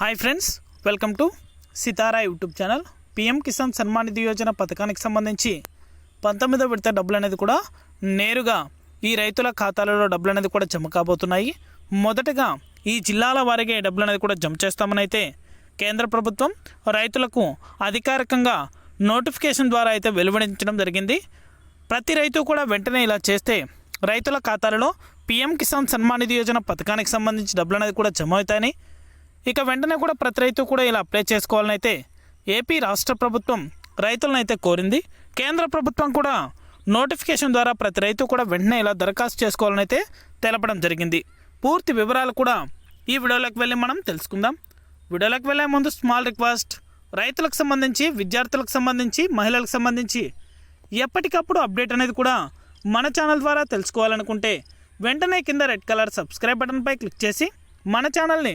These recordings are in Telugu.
Hi friends welcome to Sitara YouTube channel. PM Kisan Samman Nidhi Yojana పథకానికి సంబంధించి పంతొమ్మిదో విడత డబ్బులు అనేది కూడా నేరుగా ఈ రైతుల ఖాతాలలో డబ్బులు అనేది కూడా జమ కాబోతున్నాయి. మొదటగా ఈ జిల్లాల వారిగా ఈ డబ్బులు అనేది కూడా జమ చేస్తామని అయితే కేంద్ర ప్రభుత్వం రైతులకు అధికారికంగా నోటిఫికేషన్ ద్వారా అయితే వెలువడించడం జరిగింది. ప్రతి రైతు కూడా వెంటనే ఇలా చేస్తే రైతుల ఖాతాలలో పీఎం కిసాన్ సన్మాన్ నిధి యోజన పథకానికి సంబంధించి డబ్బులు అనేది కూడా జమ అవుతాయని ఇక వెంటనే కూడా ప్రతి రైతు కూడా ఇలా అప్లై చేసుకోవాలని అయితే ఏపీ రాష్ట్ర ప్రభుత్వం రైతులను అయితే కోరింది. కేంద్ర ప్రభుత్వం కూడా నోటిఫికేషన్ ద్వారా ప్రతి రైతు కూడా వెంటనే ఇలా దరఖాస్తు చేసుకోవాలని అయితే తెలపడం జరిగింది. పూర్తి వివరాలు కూడా ఈ వీడియోలోకి వెళ్ళి మనం తెలుసుకుందాం. వీడియోలోకి వెళ్ళే ముందు స్మాల్ రిక్వెస్ట్ రైతులకు సంబంధించి విద్యార్థులకు సంబంధించి మహిళలకు సంబంధించి ఎప్పటికప్పుడు అప్డేట్ అనేది కూడా మన ఛానల్ ద్వారా తెలుసుకోవాలనుకుంటే వెంటనే కింద రెడ్ కలర్ సబ్స్క్రైబ్ బటన్పై క్లిక్ చేసి మన ఛానల్ని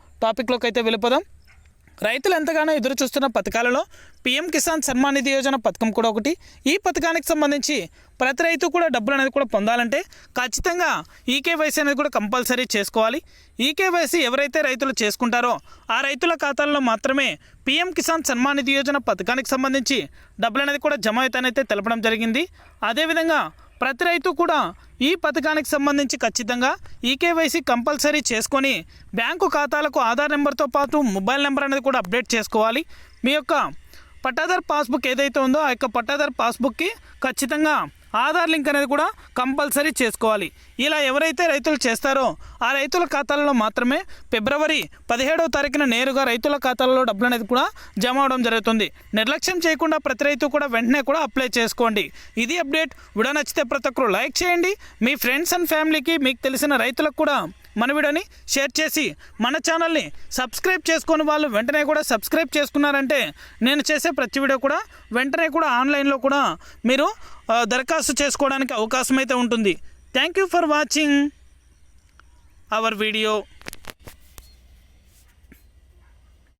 టాపిక్లోకి అయితే వెళ్ళిపోదాం. రైతులు ఎంతగానో ఎదురు చూస్తున్న పథకాలలో పీఎం కిసాన్ సన్మాన్ నిధి యోజన పథకం కూడా ఒకటి. ఈ పథకానికి సంబంధించి ప్రతి రైతు కూడా డబ్బులు అనేది కూడా పొందాలంటే ఖచ్చితంగా ఈకేవైసీ అనేది కూడా కంపల్సరీ చేసుకోవాలి. ఈకేవైసీ ఎవరైతే రైతులు చేసుకుంటారో ఆ రైతుల ఖాతాల్లో మాత్రమే పీఎం కిసాన్ సన్మాన్ నిధి యోజన పథకానికి సంబంధించి డబ్బులు అనేది కూడా జమ అవుతానైతే తెలపడం జరిగింది. అదేవిధంగా ప్రతి రైతు కూడా ఈ పథకానికి సంబంధించి ఖచ్చితంగా ఈకేవైసీ కంపల్సరీ చేసుకొని బ్యాంకు ఖాతాలకు ఆధార్ నెంబర్తో పాటు మొబైల్ నెంబర్ అనేది కూడా అప్డేట్ చేసుకోవాలి. మీ యొక్క పట్టాదార్ పాస్బుక్ ఏదైతే ఉందో ఆ యొక్క పట్టాదార్ పాస్బుక్కి ఖచ్చితంగా ఆధార్ లింక్ అనేది కూడా కంపల్సరీ చేసుకోవాలి. ఇలా ఎవరైతే రైతులు చేస్తారో ఆ రైతుల ఖాతాలలో మాత్రమే ఫిబ్రవరి పదిహేడవ తారీఖున నేరుగా రైతుల ఖాతాలలో డబ్బులు అనేది కూడా జమ అవడం జరుగుతుంది. నిర్లక్ష్యం చేయకుండా ప్రతి రైతు కూడా వెంటనే కూడా అప్లై చేసుకోండి. ఇది అప్డేట్. వీడియో నచ్చితే ప్రతి ఒక్కరు లైక్ చేయండి. మీ ఫ్రెండ్స్ అండ్ ఫ్యామిలీకి మీకు తెలిసిన రైతులకు కూడా మన వీడియోని షేర్ చేసి మన ఛానల్ని సబ్స్క్రైబ్ చేసుకొని వాళ్ళు వెంటనే కూడా సబ్స్క్రైబ్ చేసుకున్నారంటే నేను చేసే ప్రతి వీడియో కూడా వెంటనే కూడా ఆన్లైన్లో కూడా మీరు దరఖాస్తు చేసుకోవడానికి అవకాశం అయితే ఉంటుంది. Thank you for watching our video